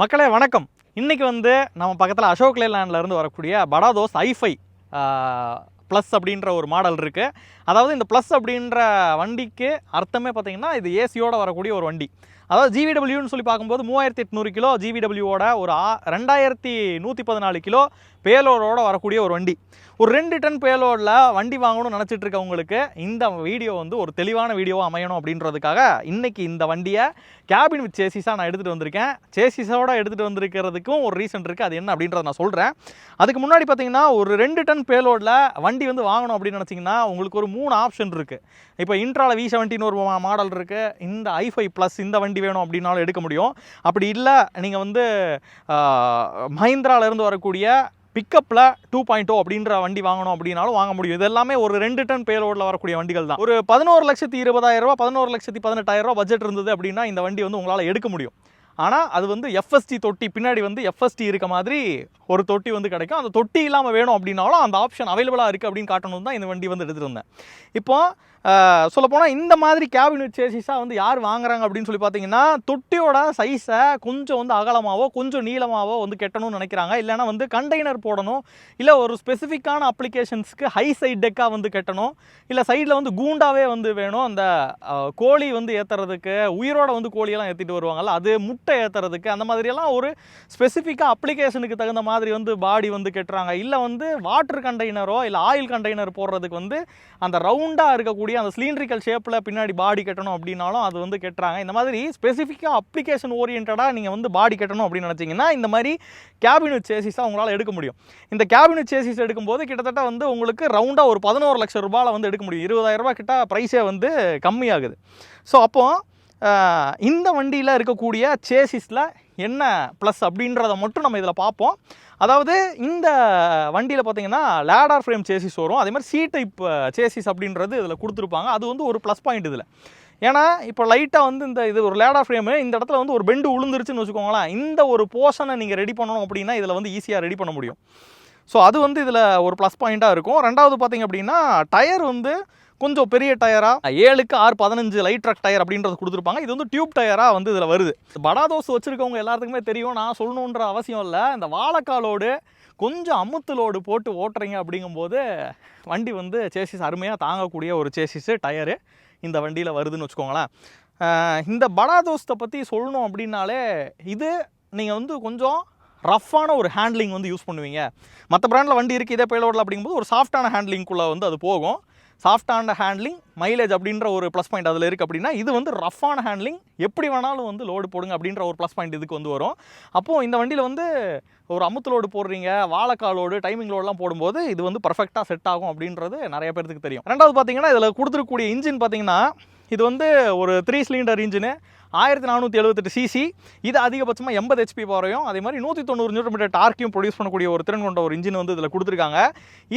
மக்களே வணக்கம். இன்னைக்கு வந்து நம்ம பக்கத்தில் அசோக் லேலாண்ட்லேருந்து வரக்கூடிய படாதோஸ் ஐஃபை ப்ளஸ் அப்படின்ற ஒரு மாடல் இருக்குது அதாவது இந்த ப்ளஸ் அப்படின்ற வண்டிக்கு அர்த்தமே பார்த்தீங்கன்னா இது ஏசியோட வரக்கூடிய ஒரு வண்டி. அதாவது ஜிவிடபிள்யூன்னு சொல்லி பார்க்கும்போது மூவாயிரத்தி எட்நூறு கிலோ ஜிவிடபிள்யூவோட ஒரு ஆ ரெண்டாயிரத்தி நூற்றி பதினாலு கிலோ பேலோடோடு வரக்கூடிய ஒரு வண்டி. ஒரு ரெண்டு டன் பேலோடில் வண்டி வாங்கணும்னு நினச்சிட்டு இருக்கவங்களுக்கு இந்த வீடியோ வந்து ஒரு தெளிவான வீடியோவாக அமையணும் அப்படின்றதுக்காக இன்றைக்கி இந்த வண்டியை கேபின் வித் சேசிஸாக நான் எடுத்துகிட்டு வந்திருக்கேன். சேசிஸோட எடுத்துகிட்டு வந்திருக்கிறதுக்கும் ஒரு ரீசன் இருக்குது அது என்ன அப்படின்றத நான் சொல்கிறேன் அதுக்கு முன்னாடி பார்த்தீங்கன்னா ஒரு ரெண்டு டன் பேலோடில் வண்டி வந்து வாங்கணும் அப்படின்னு நினச்சிங்கன்னா உங்களுக்கு ஒரு மூணு ஆப்ஷன் இருக்குது இப்போ இன்ட்ரால வி செவன்ட்டின்னு ஒரு மாடல் இருக்குது இந்த ஐஃபை ப்ளஸ் இந்த வண்டி வேணும் அப்படின்னாலும் எடுக்க முடியும். அப்படி இல்லை நீங்கள் வந்து மஹிந்திராவிலேருந்து வரக்கூடிய பிக்கப்பில் டூ பாயிண்ட் அப்படின்ற வண்டி வாங்கணும் அப்படின்னாலும் வாங்க முடியும். இது எல்லாமே ஒரு ரெண்டு டன் பேலோடில் வரக்கூடிய வண்டிகள் தான். ஒரு பதினோரு லட்சத்தி இருபதாயிரம் ரூபா பதினோரு லட்சத்தி பதினெட்டாயிரம் ரூபா பட்ஜெட் இருந்தது அப்படின்னா இந்த வண்டி வந்து உங்களால் எடுக்க முடியும். ஆனால் அது வந்து எஃப்எஸ்டி தொட்டி பின்னாடி வந்து எஃப்எஸ்டி இருக்க மாதிரி ஒரு தொட்டி வந்து கிடைக்கும். அந்த தொட்டி இல்லாமல் வேணும் அப்படின்னாலும் அந்த ஆப்ஷன் அவைலபிளாக இருக்குது அப்படின்னு காட்டணும் தான் இந்த வண்டி வந்து எடுத்துருந்தேன். இப்போ சொல்லப்போனால் இந்த மாதிரி கேபினட் சேசிஸாக வந்து யார் வாங்குறாங்க அப்படின்னு சொல்லி பார்த்தீங்கன்னா தொட்டியோட சைஸை கொஞ்சம் வந்து அகலமாகவோ கொஞ்சம் நீளமாகவோ வந்து கெட்டணும்னு நினைக்கிறாங்க. இல்லைன்னா வந்து கண்டெய்னர் போடணும். இல்லை ஒரு ஸ்பெசிஃபிக்கான அப்ளிகேஷன்ஸ்க்கு ஹை சைட் டெக்காக வந்து கட்டணும். இல்லை சைடில் வந்து கூண்டாவே வந்து வேணும். அந்த கோழி வந்து ஏற்றுறதுக்கு உயிரோட வந்து கோழியெல்லாம் ஏற்றிட்டு வருவாங்கல்ல அது முட்டை ஏற்றுறதுக்கு அந்த மாதிரியெல்லாம் ஒரு ஸ்பெசிஃபிக்காக அப்ளிகேஷனுக்கு தகுந்த மாதிரி வந்து பாடி வந்து கட்டுறாங்க. இல்லை வந்து வாட்டர் கண்டெய்னரோ இல்லை ஆயில் கண்டெய்னர் போடுறதுக்கு வந்து அந்த ரவுண்டாக இருக்கக்கூடிய அந்த சிலிண்ட்ரிக்கல் ஷேப்பில் பின்னாடி பாடி கட்டணும் அப்படின்னாலும் அது வந்து கட்டுறாங்க. இந்த மாதிரி ஸ்பெசிஃபிக்காக அப்ளிகேஷன் ஓரியன்டாக நீங்கள் வந்து பாடி கட்டணும் அப்படின்னு நினச்சிங்கன்னா இந்த மாதிரி கேபினட் சேசிஸாக உங்களால் எடுக்க முடியும். இந்த கேபினட் சேசிஸ் எடுக்கும்போது கிட்டத்தட்ட வந்து உங்களுக்கு ரவுண்டாக ஒரு பதினோரு லட்சம் ரூபாயில் வந்து எடுக்க முடியும். இருபதாயிரம் ரூபாய் கிட்ட ப்ரைஸே வந்து கம்மியாகுது. ஸோ அப்போது இந்த வண்டியில் இருக்கக்கூடிய சேசிஸில் என்ன ப்ளஸ் அப்படின்றத மட்டும் நம்ம இதில் பார்ப்போம். அதாவது இந்த வண்டியில் பார்த்தீங்கன்னா லேடார் ஃப்ரேம் சேசிஸ் வரும். அதே மாதிரி சி டைப் சேசிஸ் அப்படின்றது இதில் கொடுத்துருப்பாங்க. அது வந்து ஒரு ப்ளஸ் பாயிண்ட் இதில். ஏன்னா இப்போ லைட்டாக வந்து இந்த இது ஒரு லேடார் ஃப்ரேமு இந்த இடத்துல வந்து ஒரு பெண்டு உளுந்துருச்சுன்னு வச்சுக்கோங்களேன் இந்த ஒரு போர்ஷனை நீங்கள் ரெடி பண்ணணும் அப்படின்னா இதில் வந்து ஈஸியாக ரெடி பண்ண முடியும். ஸோ அது வந்து இதில் ஒரு ப்ளஸ் பாயிண்ட்டாக இருக்கும். ரெண்டாவது பார்த்தீங்க அப்படின்னா டயர் வந்து கொஞ்சம் பெரிய டயராக ஏழுக்கு ஆறு பதினஞ்சு லைட் ட்ரக் டயர் அப்படின்றது கொடுத்துருப்பாங்க. இது வந்து டியூப் டயராக வந்து இதில் வருது. படா தோசை வச்சுருக்கவங்க எல்லாத்துக்குமே தெரியும். நான் சொல்லணுன்ற அவசியம் இல்லை. இந்த வாழைக்காலோடு கொஞ்சம் அமுத்துலோடு போட்டு ஓட்டுறீங்க அப்படிங்கும்போது வண்டி வந்து சேசிஸ் அருமையாக தாங்கக்கூடிய ஒரு சேசிஸு டயரு இந்த வண்டியில் வருதுன்னு வச்சுக்கோங்களேன். இந்த படா தோஸ்தை பற்றி சொல்லணும் அப்படின்னாலே இது நீங்கள் வந்து கொஞ்சம் ரஃப்பான ஒரு ஹேண்ட்லிங் வந்து யூஸ் பண்ணுவீங்க. மற்ற பிராண்டில் வண்டி இருக்குது இதே பேலோடில் அப்படிங்கும்போது ஒரு சாஃப்டான ஹேண்ட்லிங்குள்ளே வந்து அது போகும். சாஃப்டான ஹேண்ட்லிங் மைலேஜ் அப்படின்ற ஒரு ப்ளஸ் பாயிண்ட் அதில் இருக்குது அப்படின்னா இது வந்து ரஃப்பான ஹேண்ட்லிங் எப்படி வேணாலும் வந்து லோடு போடுங்க அப்படின்ற ஒரு ப்ளஸ் பாயிண்ட் இதுக்கு வந்து வரும். அப்போது இந்த வண்டியில் வந்து ஒரு அமுத்து லோடு போடுறீங்க வாழைக்கால் லோடு டைமிங் லோடெலாம் போடும்போது இது வந்து பர்ஃபெக்டாக செட் ஆகும் அப்படின்றது நிறைய பேருக்கு தெரியும். ரெண்டாவது பார்த்தீங்கன்னா இதில் கொடுத்துருக்கக்கூடிய இன்ஜின் பார்த்தீங்கன்னா இது வந்து ஒரு த்ரீ சிலிண்டர் இன்ஜினு ஆயிரத்தி நானூற்றி எழுபத்தெட்டு சிசி இது அதிகபட்சமாக எண்பது ஹெச்பி வரையும் அதே மாதிரி நூற்றி தொண்ணூறு நியூட்டன் மீட்டர் டார்க்கையும் ப்ரொடியூஸ் பண்ணக்கூடிய ஒரு திறன் கொண்ட ஒரு இன்ஜின் வந்து இதில் கொடுத்துருக்காங்க.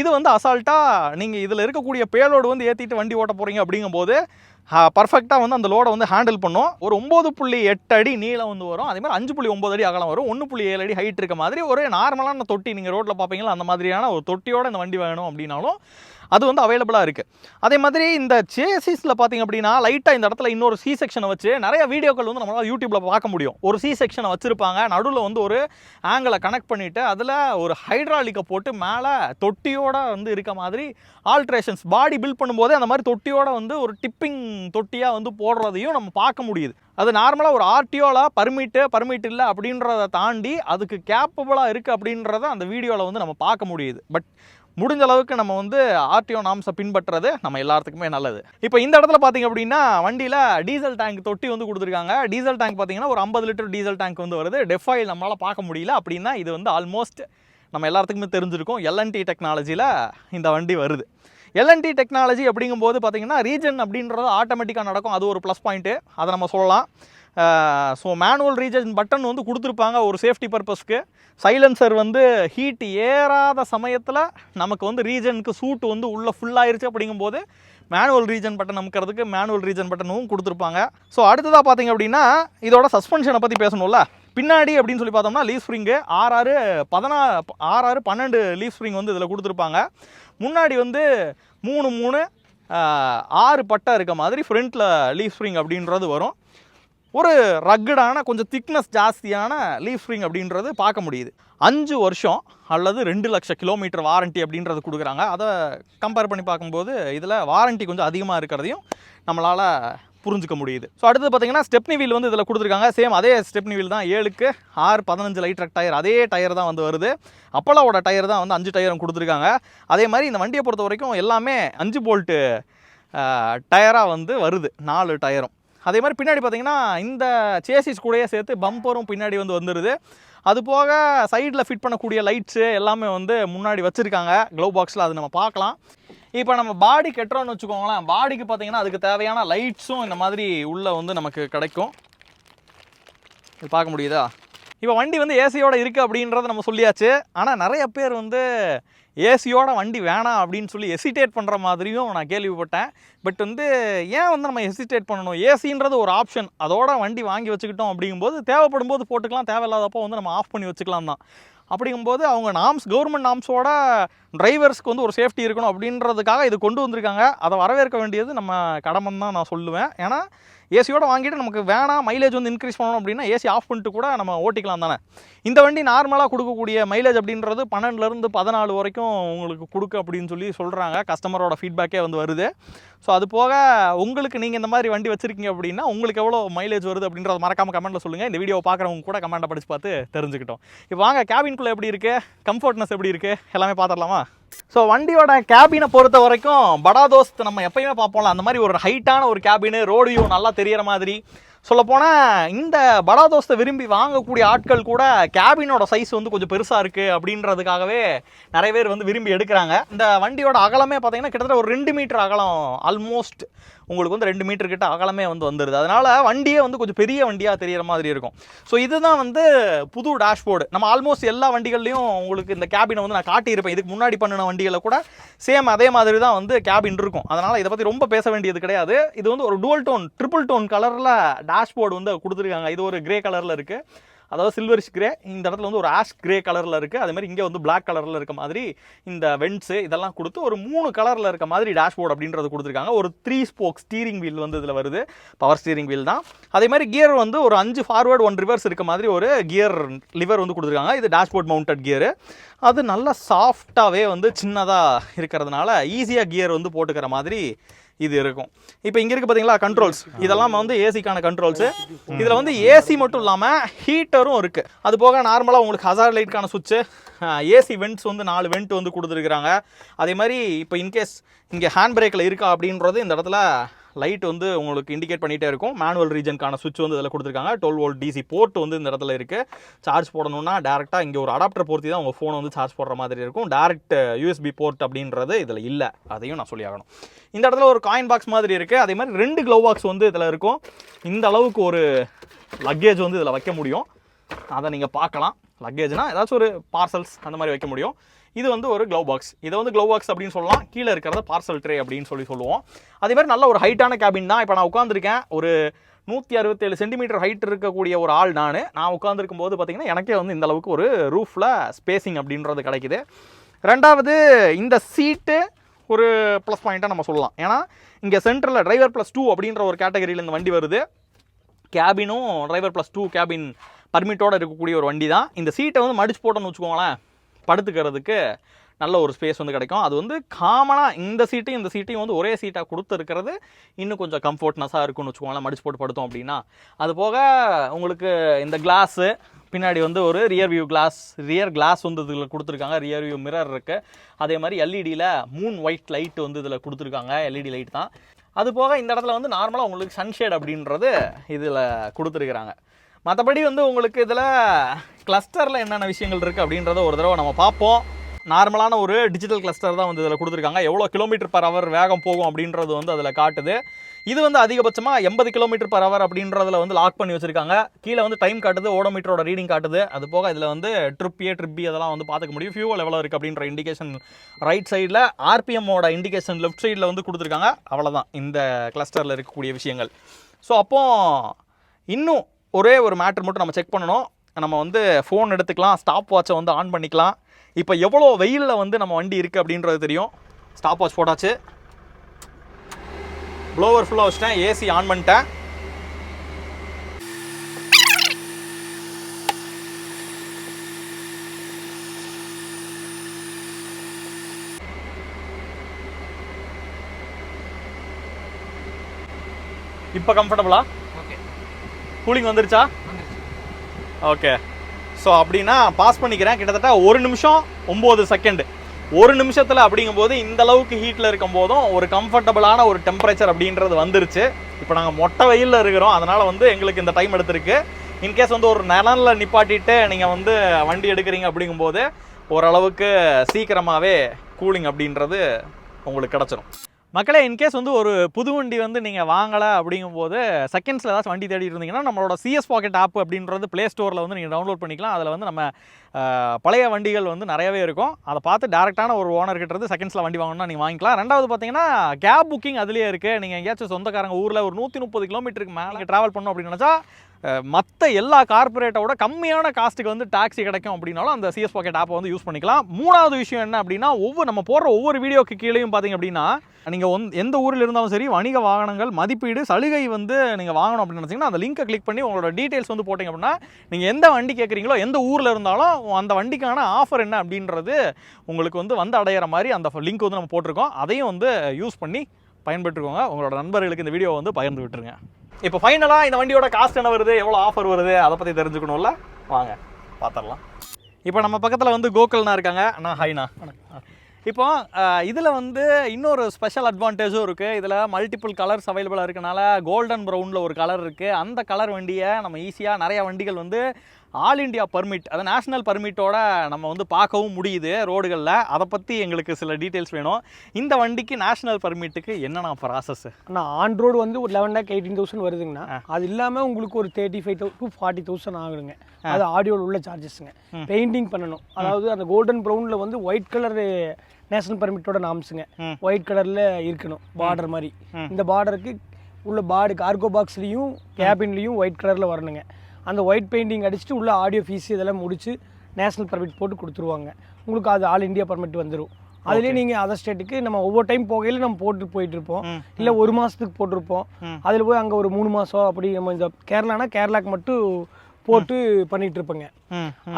இது வந்து அசால்ட்டாக நீங்கள் இதில் இருக்கக்கூடிய பேலோடு வந்து ஏற்றிட்டு வண்டி ஓட்ட போகிறீங்க அப்படிங்கும்போது பர்ஃபெக்டாக வந்து அந்த லோடை வந்து ஹேண்டில் பண்ணும். ஒரு ஒம்பது புள்ளி எட்டு அடி நீளம் வந்து வரும். அதே மாதிரி அஞ்சு புள்ளி ஒம்பது அடி அகலம் வரும். ஒன்று புள்ளி ஏழு அடி ஹைட் இருக்க மாதிரி ஒரு நார்மலான தொட்டி நீங்கள் ரோட்டில் பார்ப்பீங்களா அந்த மாதிரியான ஒரு தொட்டியோட இந்த வண்டி வேணும் அப்படின்னாலும் அது வந்து அவைலபிளாக இருக்குது அதே மாதிரி இந்த சேசிஸில் பார்த்தீங்க அப்படின்னா லைட்டாக இந்த இடத்துல இன்னொரு சி செக்ஷனை வச்சு நிறைய வீடியோக்கள் வந்து நம்மளால் யூடியூப்பில் பார்க்க முடியும். ஒரு சி செக்ஷனை வச்சுருப்பாங்க. நடுவில் வந்து ஒரு ஆங்கிளை கனெக்ட் பண்ணிவிட்டு அதில் ஒரு ஹைட்ராலிக்கை போட்டு மேலே தொட்டியோட வந்து இருக்க மாதிரி ஆல்ட்ரேஷன்ஸ் பாடி பில்ட் பண்ணும்போதே அந்த மாதிரி தொட்டியோட வந்து ஒரு டிப்பிங் தொட்டியாக வந்து போடுறதையும் நம்ம பார்க்க முடியுது. அது நார்மலாக ஒரு ஆர்டிஓவில் பர்மிட்டு பர்மிட் இல்லை அப்படின்றத தாண்டி அதுக்கு கேப்பபிளாக இருக்குது அப்படின்றத அந்த வீடியோவில் வந்து நம்ம பார்க்க முடியுது. பட் முடிஞ்ச அளவுக்கு நம்ம வந்து ஆர்டிஓ நாம்ஸை பின்பற்றுறது நம்ம எல்லாத்துக்குமே நல்லது. இப்போ இந்த இடத்துல பார்த்தீங்க அப்படின்னா வண்டியில் டீசல் டேங்க் தொட்டி வந்து கொடுத்துருக்காங்க. டீசல் டேங்க் பார்த்தீங்கன்னா ஒரு ஐம்பது லிட்டர் டீசல் டேங்க் வந்து வருது. டெஃபாயில் நம்மளால் பார்க்க முடியல. அப்படின்னா இது வந்து ஆல்மோஸ்ட் நம்ம எல்லாத்துக்குமே தெரிஞ்சிருக்கும். எல்என்டி டெக்னாலஜியில் இந்த வண்டி வருது. எல்என்டி டெக்னாலஜி அப்படிங்கும்போது பார்த்தீங்கன்னா ரீஜன் அப்படின்றது ஆட்டோமேட்டிக்காக நடக்கும். அது ஒரு ப்ளஸ் பாயிண்ட்டு அதை நம்ம சொல்லலாம். ஸோ மேனுவல் ரீஜன் பட்டன் வந்து கொடுத்துருப்பாங்க ஒரு சேஃப்டி பர்பஸ்க்கு சைலன்சர் வந்து ஹீட் ஏறாத சமயத்தில் நமக்கு வந்து ரீஜனுக்கு சூட்டு வந்து உள்ளே ஃபுல்லாயிருச்சு அப்படிங்கும்போது மேனுவல் ரீஜன் பட்டன் அமுக்கிறதுக்கு மேனுவல் ரீஜன் பட்டனும் கொடுத்துருப்பாங்க. ஸோ அடுத்ததாக பார்த்தீங்க அப்படின்னா இதோட சஸ்பென்ஷனை பற்றி பேசணும்ல. பின்னாடி அப்படின்னு சொல்லி பார்த்தோம்னா லீஃப் ஸ்ப்ரிங்கு ஆறாறு பதினா ஆறாறு பன்னெண்டு லீஃப் ஸ்ப்ரிங் வந்து இதில் கொடுத்துருப்பாங்க. முன்னாடி வந்து மூணு மூணு ஆறு பட்டை இருக்க மாதிரி ஃப்ரண்ட்டில் லீஃப் ஸ்ப்ரிங் அப்படின்றது வரும். ஒரு ரக்கடான கொஞ்சம் திக்னஸ் ஜாஸ்தியான லீஃப் ஸ்ப்ரிங் அப்படின்றது பார்க்க முடியுது. அஞ்சு வருஷம் அல்லது ரெண்டு லட்சம் கிலோமீட்டர் வாரண்ட்டி அப்படின்றது கொடுக்குறாங்க. அதை கம்பேர் பண்ணி பார்க்கும்போது இதில் வாரண்ட்டி கொஞ்சம் அதிகமாக இருக்கிறதையும் நம்மளால் புரிஞ்சுக்க முடியுது. ஸோ அடுத்து பார்த்தீங்கன்னா ஸ்டெப்னி வீல் வந்து இதில் கொடுத்துருக்காங்க. சேம் அதே ஸ்டெப்னி வீல் தான் ஏழுக்கு ஆறு பதினஞ்சு லைட்ரக் டயர் அதே டயர் தான் வந்து வருது. அப்பலாவோட டயர் தான் வந்து அஞ்சு டயரும் கொடுத்துருக்காங்க. அதே மாதிரி இந்த வண்டியை பொறுத்த வரைக்கும் எல்லாமே அஞ்சு போல்ட்டு டயராக வந்து வருது. நாலு டயரும் அதே மாதிரி பின்னாடி பார்த்தீங்கன்னா இந்த சேசிஸ் கூடயே சேர்த்து பம்பரும் பின்னாடி வந்து வந்துடுது அது போக சைடில் ஃபிட் பண்ணக்கூடிய லைட்ஸு எல்லாமே வந்து முன்னாடி வச்சுருக்காங்க. க்ளவ் பாக்ஸில் அது நம்ம பார்க்கலாம். இப்போ நம்ம பாடி கெட்டுறோம்னு வச்சுக்கோங்களேன் பாடிக்கு பார்த்தீங்கன்னா அதுக்கு தேவையான லைட்ஸும் இந்த மாதிரி உள்ளே வந்து நமக்கு கிடைக்கும். இது பார்க்க முடியுதா? இப்போ வண்டி வந்து ஏசியோட இருக்குது அப்படின்றத நம்ம சொல்லியாச்சு. ஆனால் நிறைய பேர் வந்து ஏசியோட வண்டி வேணாம் அப்படின்னு சொல்லி ஹெசிடேட் பண்ணுற மாதிரியும் நான் கேள்விப்பட்டேன். பட் வந்து ஏன் வந்து நம்ம ஹெசிடேட் பண்ணணும்? ஏசின்றது ஒரு ஆப்ஷன் அதோட வண்டி வாங்கி வச்சுக்கிட்டோம் அப்படிங்கும்போது தேவைப்படும் போது போட்டுக்கலாம். தேவையில்லாதப்போ வந்து நம்ம ஆஃப் பண்ணி வச்சுக்கலாம் தான் அப்படிங்கும்போது அவங்க நாம்ஸ் கவர்மெண்ட் நாம்ஸோட டிரைவர்ஸ்க்கு வந்து ஒரு சேஃப்டி இருக்கணும் அப்படின்றதுக்காக இது கொண்டு வந்திருக்காங்க. அதை வரவேற்க வேண்டியது நம்ம கடமைன்னு தான் நான் சொல்லுவேன். ஏன்னா ஏசியோட வாங்கிட்டு நமக்கு வேணாம் மைலேஜ் வந்து இன்க்ரீஸ் பண்ணணும் அப்படின்னா ஏசி ஆஃப் பண்ணிட்டு கூட நம்ம ஓட்டிக்கலாம் தானே. இந்த வண்டி நார்மலாக கொடுக்கக்கூடிய மைலேஜ் அப்படின்றது பன்னெண்டுலேருந்து பதினாலு வரைக்கும் உங்களுக்கு கொடுக்கு அப்படின்னு சொல்லி சொல்கிறாங்க கஸ்டமரோட ஃபீட்பேக்கே வந்து வருது. ஸோ அது போக உங்களுக்கு நீங்கள் இந்த மாதிரி வண்டி வச்சுருக்கீங்க அப்படின்னா உங்களுக்கு எவ்வளோ மைலேஜ் வருது அப்படின்றத மறக்காம கமெண்ட்டில் சொல்லுங்கள் இந்த வீடியோ பார்க்குறவங்க கூட கமெண்ட்டை படிச்சு பார்த்து தெரிஞ்சுக்கிட்டோம். இப்போ வாங்க கேபின்குள்ளே எப்படி இருக்குது கம்ஃபர்ட்னஸ் எப்படி இருக்குது எல்லாமே பார்த்துடலாமா? ஸோ வண்டியோட கேபினை பொறுத்த வரைக்கும் படா தோஸ்த் நம்ம எப்பயுமே பார்ப்போம்ல அந்த மாதிரி ஒரு ஹைட்டான ஒரு கேபின் ரோடு வியூ நல்லா தெரியற மாதிரி சொல்லப்போனால் இந்த படா தோஸ்தை விரும்பி வாங்கக்கூடிய ஆட்கள் கூட கேபினோட சைஸ் வந்து கொஞ்சம் பெருசாக இருக்குது அப்படின்றதுக்காகவே நிறைய பேர் வந்து விரும்பி எடுக்கிறாங்க. இந்த வண்டியோட அகலமே பார்த்தீங்கன்னா கிட்டத்தட்ட ஒரு ரெண்டு மீட்டர் அகலம் ஆல்மோஸ்ட் உங்களுக்கு வந்து ரெண்டு மீட்டர் கிட்ட அகலமே வந்து வந்துடுது அதனால் வண்டியே வந்து கொஞ்சம் பெரிய வண்டியாக தெரியிற மாதிரி இருக்கும். ஸோ இதுதான் வந்து புது டேஷ்போர்டு நம்ம ஆல்மோஸ்ட் எல்லா வண்டிகள்லையும் உங்களுக்கு இந்த கேபினை வந்து நான் காட்டியிருப்பேன். இதுக்கு முன்னாடி பண்ணின வண்டிகளை கூட சேம் அதே மாதிரி தான் வந்து கேபின் இருக்கும். அதனால் இதை பற்றி ரொம்ப பேச வேண்டியது கிடையாது. இது வந்து ஒரு டுவல் டோன் ட்ரிபிள் டோன் கலரில் டேஷ்போர்டு வந்து கொடுத்துருக்காங்க. இது ஒரு கிரே கலரில் இருக்குது அதாவது சில்வரிஷ் கிரே இந்த இடத்துல வந்து ஒரு ஆஷ் கிரே கலரில் இருக்குது அதே மாதிரி இங்கே வந்து பிளாக் கலரில் இருக்க மாதிரி இந்த வெண்ட்ஸு இதெல்லாம் கொடுத்து ஒரு மூணு கலரில் இருக்க மாதிரி டேஷ்போர்ட் அப்படின்றது கொடுத்துருக்காங்க. ஒரு த்ரீ ஸ்போக் ஸ்டீரிங் வீல் வந்து இதில் வருது. பவர் ஸ்டீரிங் வீல் தான். அதே மாதிரி கியர் வந்து ஒரு அஞ்சு ஃபார்வேர்டு ஒன் ரிவர்ஸ் இருக்க மாதிரி ஒரு கியர் லிவர் வந்து கொடுத்துருக்காங்க. இது டேஷ்போர்ட் மவுண்டட் கியரு அது நல்லா சாஃப்டாகவே வந்து சின்னதாக இருக்கிறதுனால ஈஸியாக கியர் வந்து போட்டுக்கிற மாதிரி இது இருக்கும். இப்போ இங்கே இருக்கு பார்த்தீங்களா கண்ட்ரோல்ஸ் இதெல்லாம் வந்து ஏசிக்கான கண்ட்ரோல்ஸு இதில் வந்து ஏசி மட்டும் இல்லாமல் ஹீட்டரும் இருக்குது அது போக நார்மலாக உங்களுக்கு ஹசார் லைட்கான சுவிட்சு ஏசி வெண்ட்ஸ் வந்து நாலு வெண்ட் வந்து கொடுத்துருக்குறாங்க. அதே மாதிரி இப்போ இன்கேஸ் இங்கே ஹேண்ட் பிரேக்கில் இருக்கா அப்படின்றது இந்த இடத்துல லைட் வந்து உங்களுக்கு இண்டிகேட் பண்ணிகிட்டே இருக்கும். மேனுவல் ரீஜனுக்கான சுவிட்ச் வந்து இதில் கொடுத்துருக்காங்க. டுவெல் வோல்ட் டிசி போர்ட் வந்து இந்த இடத்துல இருக்குது சார்ஜ் போடணும்னா டேரெக்டாக இங்கே ஒரு அடாப்டர் பொருத்தி தான் உங்கள் ஃபோனை வந்து சார்ஜ் போடுற மாதிரி இருக்கும். டேரெக்ட் யூஎஸ்பி போர்ட் அப்படின்றது இதில் இல்லை. அதையும் நான் சொல்லி ஆகணும் இந்த இடத்துல ஒரு காயின் பாக்ஸ் மாதிரி இருக்குது அதே மாதிரி ரெண்டு க்ளவ் பாக்ஸ் வந்து இதில் இருக்கும். இந்த அளவுக்கு ஒரு லக்கேஜ் வந்து இதில் வைக்க முடியும். அதை நீங்கள் பார்க்கலாம். லக்கேஜ்னால் ஏதாச்சும் ஒரு பார்சல்ஸ் அந்த மாதிரி வைக்க முடியும். இது வந்து ஒரு க்ளவ் பாக்ஸ் இதை வந்து க்ளவ் பாக்ஸ் அப்படின்னு சொல்லலாம். கீழே இருக்கிறத பார்சல் ட்ரே அப்படின்னு சொல்லி சொல்லுவோம். அதே மாதிரி நல்ல ஒரு ஹைட்டான கேபின் தான். இப்போ நான் உட்காந்துருக்கேன் ஒரு நூற்றி அறுபத்தேழு சென்டிமீட்டர் ஹைட் இருக்கக்கூடிய ஒரு ஆள் நான். நான் உட்காந்துருக்கும் போது பார்த்திங்கன்னா எனக்கே வந்து இந்த அளவுக்கு ஒரு ரூஃபில் ஸ்பேசிங் அப்படின்றது கிடைக்குது. ரெண்டாவது இந்த சீட்டு ஒரு ப்ளஸ் பாயிண்ட்டாக நம்ம சொல்லலாம். ஏன்னா இங்கே சென்டரில் டிரைவர் ப்ளஸ் டூ அப்படின்ற ஒரு கேட்டகரியில் இந்த வண்டி வருது. கேபினும் டிரைவர் ப்ளஸ் டூ கேபின் பர்மிட்டோடு இருக்கக்கூடிய ஒரு வண்டி தான் இந்த சீட்டை வந்து மடிச்சு போட்டோம்னு வச்சுக்கோங்களேன். படுத்துக்கிறதுக்கு நல்ல ஒரு ஸ்பேஸ் வந்து கிடைக்கும். அது வந்து காமனாக இந்த சீட்டையும் இந்த சீட்டையும் வந்து ஒரே சீட்டாக கொடுத்துருக்கிறது இன்னும் கொஞ்சம் கம்ஃபர்ட்னஸாக இருக்கும்னு வச்சுக்கோங்களேன். மடிச்சு போட்டு படுத்தோம் அப்படின்னா. அது போக உங்களுக்கு இந்த கிளாஸு பின்னாடி வந்து ஒரு rear view glass rear glass வந்து இதில் கொடுத்துருக்காங்க. ரியர் வியூ மிரர் இருக்குது அதே மாதிரி எல்இடியில் மூன் ஒயிட் லைட் வந்து இதில் கொடுத்துருக்காங்க. எல்இடி லைட் தான். அது போக இந்த இடத்துல வந்து நார்மலாக உங்களுக்கு சன்ஷேட் அப்படின்றது இதில் கொடுத்துருக்குறாங்க. மற்றபடி வந்து உங்களுக்கு இதில் கிளஸ்டரில் என்னென்ன விஷயங்கள் இருக்குது அப்படின்றத ஒரு தடவை நம்ம பார்ப்போம். நார்மலான ஒரு டிஜிட்டல் கிளஸ்டர் தான் வந்து இதில் கொடுத்துருக்காங்க. எவ்வளோ கிலோமீட்டர் பர் ஹவர் வேகம் போகும் அப்படின்றது வந்து அதில் காட்டுது. இது வந்து அதிகபட்சமாக எண்பது கிலோமீட்டர் பர் ஹவர் அப்படின்றதுல வந்து லாக் பண்ணி வச்சுருக்காங்க. கீழே வந்து டைம் காட்டுது ஓடோமீட்டரோட ரீடிங் காட்டுது. அது போக இதில் வந்து ட்ரிப் ஏ ட்ரிப் பி அதெல்லாம் வந்து பார்த்துக்க முடியும். ஃபியூவல் எவ்வளோ இருக்குது அப்படின்ற இண்டிகேஷன் ரைட் சைடில் ஆர்பிஎம்மோட இண்டிகேஷன் லெஃப்ட் சைடில் வந்து கொடுத்துருக்காங்க. அவ்வளோதான் இந்த கிளஸ்டரில் இருக்கக்கூடிய விஷயங்கள். ஸோ அப்போது இன்னும் ஒரே ஒரு மேட்ரு மட்டும் நம்ம செக் பண்ணணும். நம்ம வந்து ஃபோன் எடுத்துக்கலாம் ஸ்டாப் வாட்சை வந்து ஆன் பண்ணிக்கலாம். இப்போ எவ்வளோ வெயிலில் வந்து நம்ம வண்டி இருக்குது அப்படின்றது தெரியும். ஸ்டாப் வாட்ச் போட்டாச்சு. ப்ளோவர் ஃபுல்லாக வச்சுட்டேன் ஏசி ஆன் பண்ணிட்டேன். இப்போ கம்ஃபர்டபுளா கூலிங் வந்துருச்சா? ஓகே ஸோ அப்படின்னா பாஸ் பண்ணிக்கிறேன். கிட்டத்தட்ட ஒரு நிமிஷம் ஒம்பது செகண்ட் ஒரு நிமிஷத்தில் அப்படிங்கும்போது இந்த அளவுக்கு ஹீட்டில் இருக்கும் போதும் ஒரு கம்ஃபர்டபுளான ஒரு டெம்பரேச்சர் அப்படின்றது வந்துருச்சு. இப்போ நாங்கள் மொட்டை வெயிலில் இருக்கிறோம். அதனால் வந்து எங்களுக்கு இந்த டைம் எடுத்திருக்கு. இன்கேஸ் வந்து ஒரு நிழலில் நிப்பாட்டிட்டு நீங்கள் வந்து வண்டி எடுக்கிறீங்க அப்படிங்கும்போது ஓரளவுக்கு சீக்கிரமாகவே கூலிங் அப்படின்றது உங்களுக்கு கிடச்சிரும். மக்களே இன்கேஸ் வந்து ஒரு புது வண்டி வந்து நீங்கள் வாங்கலை அப்படிங்கும்போது செகண்ட்ஸில் ஏதாச்சும் வண்டி தேடி இருந்தீங்கன்னா நம்மளோட சிஎஸ் பாக்கெட் ஆப் அப்படின்றது ப்ளே ஸ்டோரில் வந்து நீங்கள் டவுன்லோட் பண்ணிக்கலாம். அதில் வந்து நம்ம பழைய வண்டிகள் வந்து நிறையவே இருக்கும். அதை பார்த்து டேரெக்டான ஒரு ஓனர் கிட்ட இருந்து செகண்ட்ஸில் வண்டி வாங்கணும்னா நீங்கள் வாங்கிக்கலாம். ரெண்டாவது பார்த்தீங்கன்னா கேப் புக்கிங் அதுலேயே இருக்குது நீங்கள் எங்கேயாச்சும் சொந்தக்காரங்க ஊரில் ஒரு நூற்றி முப்பது கிலோமீட்டருக்கு மேலே ட்ராவல் பண்ணணும் அப்படின்னு நினச்சா மற்ற எல்லா கார்பரேட்டோட கம்மியான காஸ்ட்டுக்கு வந்து டாக்ஸி கிடைக்கும் அப்படின்னாலும் அந்த சிஎஸ் பாக்கெட் ஆப்பை வந்து யூஸ் பண்ணிக்கலாம். மூணாவது விஷயம் என்ன அப்படின்னா ஒவ்வொரு நம்ம போடுற ஒவ்வொரு வீடியோக்கு கீழேயும் பார்த்தீங்க அப்படின்னா நீங்கள் ஒன் எந்த ஊரில் இருந்தாலும் சரி வணிக வாகனங்கள் மதிப்பீடு சலுகை வந்து நீங்கள் வாங்கணும் அப்படின்னு நினச்சிங்கன்னா அந்த லிங்கை கிளிக் பண்ணி உங்களோட டீட்டெயில்ஸ் வந்து போட்டிங்க அப்படின்னா நீங்கள் எந்த வண்டி கேட்குறீங்களோ எந்த ஊரில் இருந்தாலும் அந்த வண்டிக்கான ஆஃபர் என்ன அப்படின்றது உங்களுக்கு வந்து வந்து அடையிற மாதிரி அந்த லிங்க் வந்து நம்ம போட்டிருக்கோம். அதையும் வந்து யூஸ் பண்ணி பயன்பெற்றுக்கோங்க. உங்களோட நண்பர்களுக்கு இந்த வீடியோ வந்து பகிர்ந்து விட்டுருங்க. இப்போ ஃபைனலாக இந்த வண்டியோட காஸ்ட் என்ன வருது? எவ்வளோ ஆஃபர் வருது? அதை பற்றி தெரிஞ்சுக்கணும்ல? வாங்க பார்த்துடலாம். இப்போ நம்ம பக்கத்தில் வந்து கோகுல்னா இருக்காங்க. அண்ணா ஹைனா இப்போ இதில் வந்து இன்னொரு ஸ்பெஷல் அட்வான்டேஜும் இருக்குது இதில் மல்டிபிள் கலர்ஸ் அவைலபிளாக இருக்கனால கோல்டன் ப்ரௌனில் ஒரு கலர் இருக்குது அந்த கலர் வண்டியை நம்ம ஈஸியாக நிறையா வண்டிகள் வந்து ஆல் இண்டியா பர்மிட் அது நேஷனல் பர்மிட்டோட நம்ம வந்து பார்க்கவும் முடியுது ரோடுகளில். அதை பற்றி எங்களுக்கு சில டீட்டெயில்ஸ் வேணும். இந்த வண்டிக்கு நேஷனல் பர்மிட்டுக்கு என்னென்ன ப்ராசஸ் ஆனால் ஆன் ரோடு வந்து ஒரு லெவன் லேக் எயிட்டீன் தௌசண்ட் வருதுங்கண்ணா. அது இல்லாமல் உங்களுக்கு ஒரு thirty five to forty thousand ஆகுதுங்க. அது ஆடியோவில் உள்ள சார்ஜஸ்ங்க பெயிண்டிங் பண்ணணும். அதாவது அந்த கோல்டன் ப்ரௌனில் வந்து ஒயிட் கலர் நேஷனல் பர்மிட்டோட நாம்ஸுங்க. ஒயிட் கலரில் இருக்கணும் பார்டர் மாதிரி. இந்த பார்டருக்கு உள்ள பார்டு கார்கோ பாக்ஸ்லேயும் கேபின்லேயும் ஒயிட் கலரில் வரணுங்க. அந்த ஒயிட் பெயிண்டிங் அடிச்சுட்டு உள்ள ஆடியோ ஃபீஸ் இதெல்லாம் முடிச்சு நேஷனல் பர்மிட் போட்டு கொடுத்துருவாங்க. உங்களுக்கு அது ஆல் இந்தியா பர்மிட் வந்துடும் அதுலேயே நீங்கள் அதர் ஸ்டேட்டுக்கு நம்ம ஒவ்வொரு டைம் போகையில் நம்ம போட்டு போயிட்டு இருப்போம் இல்லை ஒரு மாதத்துக்கு போட்டிருப்போம். அதில் போய் அங்கே ஒரு மூணு மாதம் அப்படி நம்ம இந்த கேரளானா கேரளாக்கு மட்டும் போட்டு பண்ணிட்டு இருப்போங்க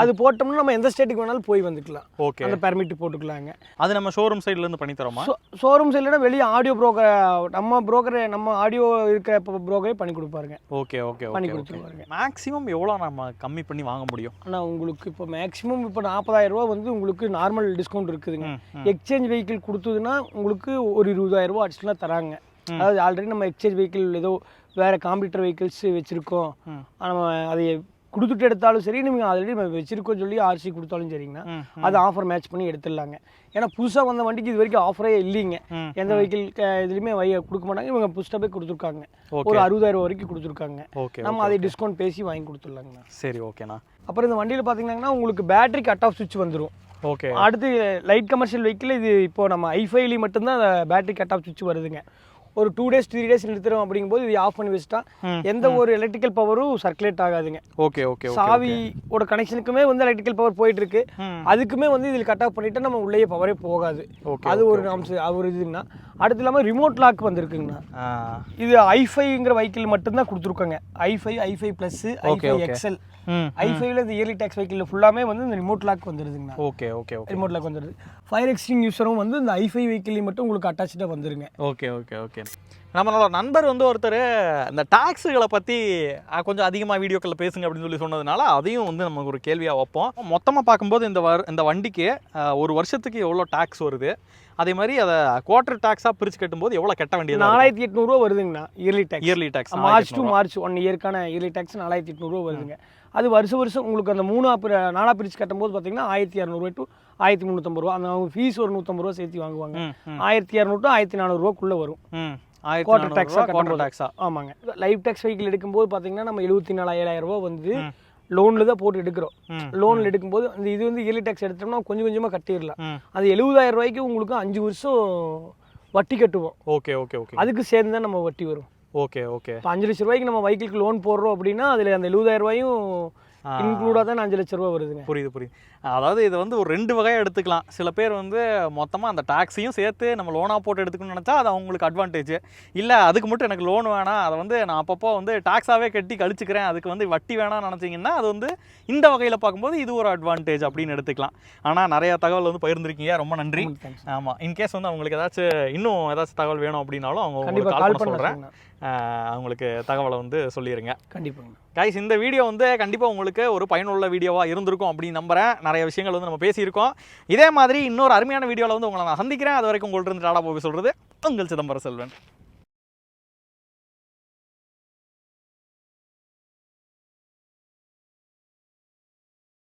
அது போட்டோம்னா நம்ம எந்த ஸ்டேட்டுக்கு வேணாலும் போய் வந்துக்கலாம். ஓகே. அந்த பெர்மிட் போட்டுக்கலாங்க. அது நம்ம ஷோரூம் சைட்லேருந்து பண்ணி தரோமா? ஷோரூம் சைட்லனா வெளியே ஆடியோ புரோக்கர் நம்ம புரோக்கர் நம்ம ஆடியோ இருக்கிற புரோக்கரே பண்ணி கொடுப்பாருங்க. ஓகே ஓகே பண்ணி கொடுத்துருவாருங்க. மேக்ஸிமம் எவ்வளோ நம்ம கம்மி பண்ணி வாங்க முடியும்? ஆனால் உங்களுக்கு இப்போ மேக்ஸிமம் இப்போ நாற்பதாயிரம் ரூபா வந்து உங்களுக்கு நார்மல் டிஸ்கவுண்ட் இருக்குதுங்க. எக்ஸ்சேஞ்ச் வெஹிக்கிள் கொடுத்ததுன்னா உங்களுக்கு ஒரு இருபதாயிரம் ரூபா அடிஷனலாக தராங்க. அதாவது ஆல்ரெடி நம்ம எக்ஸ்சேஞ்ச் வெஹிக்கிள் ஏதோ வேறு காம்படிட்டர் வெஹிக்கிள்ஸ் வச்சுருக்கோம். நம்ம அதை கொடுத்துட்டு எடுத்தாலும் சரி நீங்கள் ஆல்ரெடி வச்சிருக்கோம் சொல்லி ஆர்சி கொடுத்தாலும் சரிங்கண்ணா அது ஆஃபர் மேட்ச் பண்ணி எடுத்துடலாங்க. ஏன்னா புதுசாக வந்த வண்டிக்கு இது வரைக்கும் ஆஃபரே இல்லைங்க. எந்த வெஹிக்கிள் இதுலையுமே வை கொடுக்க மாட்டாங்க. இவங்க புதுசாகவே கொடுத்துருக்காங்க. ஓகே. ஒரு அறுபதாயிரம் வரைக்கும் கொடுத்துருக்காங்க. நம்ம அதை டிஸ்கவுண்ட் பேசி வாங்கி கொடுத்துடலாங்கண்ணா. சரி ஓகேண்ணா. அப்புறம் இந்த வண்டியில் பார்த்தீங்கன்னா உங்களுக்கு பேட்டரி கட் ஆஃப் சுவிட்ச் வந்துடும் ஓகே. அடுத்து லைட் கமர்ஷியல் வெஹிக்கிள் இது இப்போ நம்ம ஐஃபைலி மட்டும்தான் பேட்டரி கட் ஆஃப் சுவிட்ச் வருதுங்க. ஒரு டூ டேஸ் த்ரீ டேஸ் நிறுத்துறோம் அப்படிங்கும்போது இது ஆஃப் பண்ணி வச்சுட்டா எந்த ஒரு எலக்ட்ரிக்கல் பவரும் சர்க்குலேட் ஆகாதுங்க. ஓகே ஓகே சாவியோட கனெக்ஷனுக்குமே வந்து எலக்ட்ரிக்கல் பவர் போயிட்டு இருக்கு. அதுக்குமே வந்து இதில் கட் ஆஃப் பண்ணிட்டா நம்ம உள்ளேயே பவரே போகாது. அது ஒரு அம்சம் ஒரு இதுங்கண்ணா. அடுத்து இல்லாமல் ரிமோட் லாக் வந்திருக்குங்கண்ணா. இது ஐஃபைங்கிற வெஹிக்கிள் மட்டும்தான் கொடுத்துருக்காங்க. ஐஃபை ஐஃபை ப்ளஸ் ஐஃபை ம் ஐஃபைல இந்த இயர்லி டேக்ஸ் வெஹிக்கிள் ஃபுல்லாமே வந்து இந்த remote lock வந்துருதுங்கண்ணா. Okay okay okay remote lock வந்துருது. ஃபயர் எக்ஸ்டிங் யூஸரும் வந்து இந்த ஐஃபை வெஹிக்கிளையும் மட்டும் உங்களுக்கு அட்டாச்சாக வந்துருங்க. ஓகே ஓகே ஓகே நம்மளோட நண்பர் வந்து ஒருத்தர் இந்த டாக்ஸுகளை பற்றி கொஞ்சம் அதிகமாக வீடியோக்களில் பேசுங்க அப்படின்னு சொல்லி சொன்னதுனால அதையும் வந்து நமக்கு ஒரு கேள்வியாக வைப்போம். மொத்தமாக பார்க்கும்போது இந்த வர் இந்த வண்டிக்கு ஒரு வருஷத்துக்கு எவ்வளோ டாக்ஸ் வருது? அதே மாதிரி அதை குவார்டர் டாக்ஸாக பிரித்து கட்டும்போது எவ்வளோ கட்ட வேண்டியது நாலாயிரத்தி எட்நூறுவா வருதுங்கண்ணா yearly tax yearly tax March to March one இயர்க்கான yearly tax நாலாயிரத்தி எட்நூறுவா வருதுங்க. அது வருஷம் வருஷம் உங்களுக்கு அந்த மூணா பிரி நாலா பிரிச்சு கட்டும்போது பார்த்தீங்கன்னா ஆயிரத்தி இரநூறுவா டு ஆயிரத்தி முந்நூற்றம்பது ரூபா. அந்த அவங்க ஃபீஸ் ஒரு நூற்றம்பது ரூபா சேர்த்து வாங்குவாங்க. ஆயிரத்தி இரநூறு டு ஆயிரத்தி நானூறுவாக்குள்ளே வரும். tax ஆ குவார்டர் கட்டும்போது. டாக்ஸா ஆமாங்க. லைஃப் டேக்ஸ் வெஹிக்கிள் எடுக்கும்போது பார்த்தீங்கன்னா நம்ம எழுபத்தி நாலாயிரம் ரூபா வந்து. லோனில் தான் போட்டு எடுக்கிறோம். லோனில் எடுக்கும்போது அந்த இது வந்து இயர்லி டேக்ஸ் எடுத்தோம்னா கொஞ்சம் கொஞ்சமாக கட்டிடலாம். அது எழுபதாயிரம் ரூபாய்க்கு உங்களுக்கு அஞ்சு வருஷம் வட்டி கட்டுவோம். Okay okay okay. அதுக்கு சேர்ந்து தான் நம்ம வட்டி வரும். Okay okay. இப்போ அஞ்சு லட்ச ரூபாய்க்கு நம்ம வெஹிக்கிளுக்கு லோன் போடுறோம் அப்படின்னா அதில் அந்த எழுபதாயிரம் ரூபாயும். இன்க்ளூடாக தான் அஞ்சு லட்ச ரூபா வருதுங்க. புரியுது புரியுது. அதாவது இது வந்து ஒரு ரெண்டு வகையாக எடுத்துக்கலாம். சில பேர் வந்து மொத்தமாக அந்த டாக்ஸையும் சேர்த்து நம்ம லோனாக போட்டு எடுத்துக்கணும்னு நினச்சா அது அவங்களுக்கு அட்வான்டேஜ் இல்லை அதுக்கு மட்டும் எனக்கு லோன் வேணாம். அதை வந்து நான் அப்பப்போ வந்து டாக்ஸாகவே கட்டி கழிச்சுக்கிறேன். அதுக்கு வந்து வட்டி வேணாம்னு நினச்சிங்கன்னா அது வந்து இந்த வகையில் பார்க்கும்போது இது ஒரு அட்வான்டேஜ் அப்படின்னு எடுத்துக்கலாம். ஆனால் நிறைய தகவல் வந்து பகிர்ந்திருக்கீங்க. ரொம்ப நன்றி. ஆமாம் இன்கேஸ் வந்து அவங்களுக்கு ஏதாச்சும் இன்னும் ஏதாச்சும் தகவல் வேணும் அப்படின்னாலும் அவங்க கால் பண்ண சொல்கிறேன் அவங்களுக்கு தகவலை வந்து சொல்லிடுங்க கண்டிப்பாங்க. கைஸ் இந்த வீடியோ வந்து கண்டிப்பாக உங்களுக்கு ஒரு பயனுள்ள வீடியோவாக இருந்திருக்கும் அப்படின்னு நம்புறேன். நிறைய விஷயங்கள் வந்து நம்ம பேசியிருக்கோம். இதே மாதிரி இன்னொரு அருமையான வீடியோவில் வந்து உங்களை நான் சந்திக்கிறேன். அது வரைக்கும் உங்கள்ட்ட இருந்து டாடா போய் சொல்கிறது உங்கள் சிதம்பரம் செல்வன்.